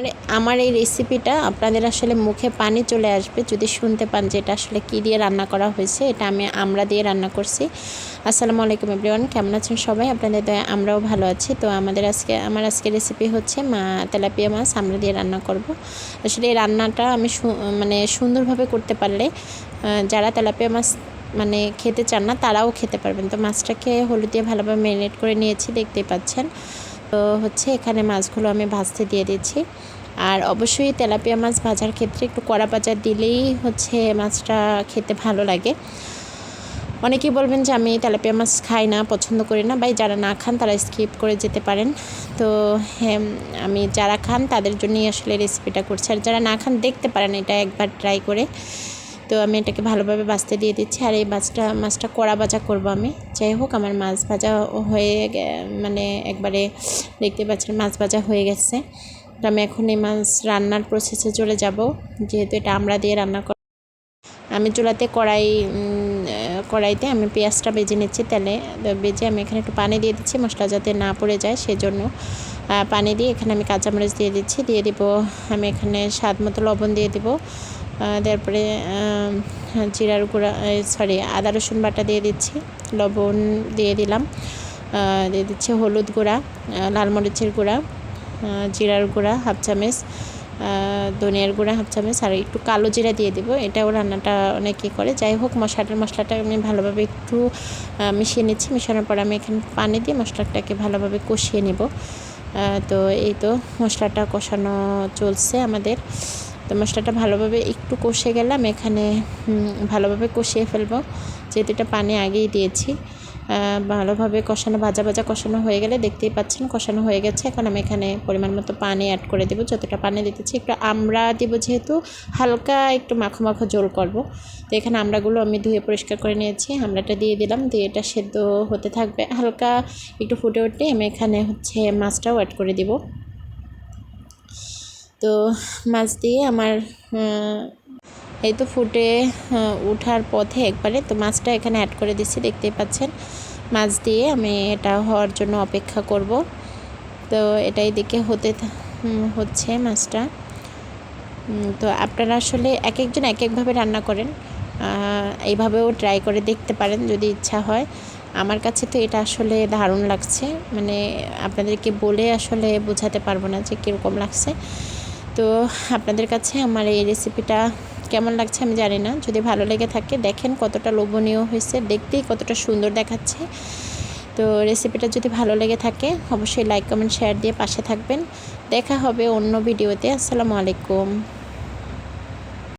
মানে আমার এই রেসিপিটা আপনাদের আসলে মুখে পানি চলে আসবে যদি শুনতে পান যে এটা আসলে কী দিয়ে রান্না করা হয়েছে, এটা আমি আমরা দিয়ে রান্না করছি। আসসালামু আলাইকুম এভরিওয়ান কেমন আছেন সবাই? আপনাদের দয়া, আমরাও ভালো আছি। তো আমাদের আজকে, আমার আজকে রেসিপি হচ্ছে মা তেলাপিয়া মাছ, আমরা দিয়ে রান্না করব। আসলে এই রান্নাটা আমি মানে সুন্দরভাবে করতে পারলে যারা তেলাপিয়া মাছ মানে খেতে চান না, তারাও খেতে পারবেন। তো মাছটাকে হলুদ দিয়ে ভালোভাবে ম্যারিনেট করে নিয়েছি, দেখতেই পাচ্ছেন। তো হচ্ছে এখানে মাছগুলো আমি ভাজতে দিয়ে দিচ্ছি। আর অবশ্যই তেলাপিয়া মাছ ভাজার ক্ষেত্রে একটু কড়া পাচা দিলেই হচ্ছে মাছটা খেতে ভালো লাগে। অনেকেই বলবেন যে আমি তেলাপিয়া মাছ খাই না, পছন্দ করি না। বা যারা না খান তারা স্কিপ করে যেতে পারেন। তো হ্যাঁ আমি যারা খান তাদের জন্যই আসলে রেসিপিটা করছি। আর যারা না খান, দেখতে পারেন এটা একবার ট্রাই করে। তো আমি এটাকে ভালোভাবে বাছতে দিয়ে দিচ্ছি আর এই মাছটা মাছটা কড়া ভাজা করব আমি। যাই হোক, আমার মাছ ভাজা হয়ে মানে একবারে দেখতে পাচ্ছেন মাছ ভাজা হয়ে গেছে। তো আমি এখন এই মাছ রান্নার প্রসেসে চলে যাব, যেহেতু এটা আমরা দিয়ে রান্না কর, আমি চুলাতে কড়াই কড়াইতে আমি পেঁয়াজটা বেজে নিচ্ছি তেলে। বেজে আমি এখানে একটু পানি দিয়ে দিচ্ছি, মশলা যাতে না পড়ে যায় সেজন্য। পানি দিয়ে এখানে আমি কাঁচামরিচ দিয়ে দিচ্ছি, দিয়ে দিব, আমি এখানে স্বাদ মতো লবণ দিয়ে দিব। তারপরে জিরার গুঁড়া সরি আদা রসুন বাটা দিয়ে দিচ্ছি, লবণ দিয়ে দিলাম দিয়ে দিচ্ছি হলুদ গুঁড়া লাল মরিচের গুঁড়া জিরার গুঁড়া হাফ চামচ ধনিয়ার গুঁড়া হাফ চামচ, আর একটু কালো জিরা দিয়ে দিব, এটাও রান্নাটা অনেকেই করে। যাই হোক, মশলাটার, মশলাটা আমি ভালোভাবে একটু মিশিয়ে নিচ্ছি, মিশানোর পর আমি এখানে পানি দিয়ে মশলাটাকে ভালোভাবে কষিয়ে নেব। তো এই তো মশলাটা কষানো চলছে আমাদের। তো মশলাটা ভালোভাবে একটু কষে গেলাম। এখানে ভালোভাবে কষিয়ে ফেলব। যেহেতু এটা পানি আগেই দিয়েছি ভালোভাবে কষানো, ভাজা ভাজা কষানো হয়ে গেলে দেখতেই পাচ্ছেন কষানো হয়ে গেছে। এখন আমি এখানে পরিমাণ মতো পানি অ্যাড করে দেবো। যতটা পানি দিতেছি একটু আমরা দিব যেহেতু হালকা একটু মাখো মাখো জোল করব। তো এখানে আমড়াগুলো আমি ধুয়ে পরিষ্কার করে নিয়েছি। আমড়াটা দিয়ে দিলাম, দিয়ে এটা সেদ্ধ হতে থাকবে। হালকা একটু ফুটে উঠলে আমি এখানে হচ্ছে মাছটাও অ্যাড করে দিব। তো মাছ দিয়ে আমার এই তো ফুটে ওঠার পথে একবারে, তো মাছটা এখানে অ্যাড করে দিচ্ছি, দেখতেই পাচ্ছেন। মাছ দিয়ে আমি এটা হওয়ার জন্য অপেক্ষা করব। তো এটাই এদিকে হতে হচ্ছে মাছটা। তো আপনারা আসলে এক একজন এক একভাবে রান্না করেন। এইভাবেও ট্রাই করে দেখতে পারেন যদি ইচ্ছা হয়। আমার কাছে তো এটা আসলে দারুণ লাগছে। মানে আপনাদেরকে বলে আসলে বোঝাতে পারব না যে কীরকম লাগছে। তো আপনাদের কাছে আমার এই রেসিপিটা কেমন লাগছে আমি জানি না। যদি ভালো লেগে থাকে, দেখেন কতটা লোভনীয় হয়েছে, দেখতেই কতটা সুন্দর দেখাচ্ছে। তো রেসিপিটা যদি ভালো লেগে থাকে, অবশ্যই লাইক কমেন্ট শেয়ার দিয়ে পাশে থাকবেন। দেখা হবে অন্য ভিডিওতে আসসালামু আলাইকুম।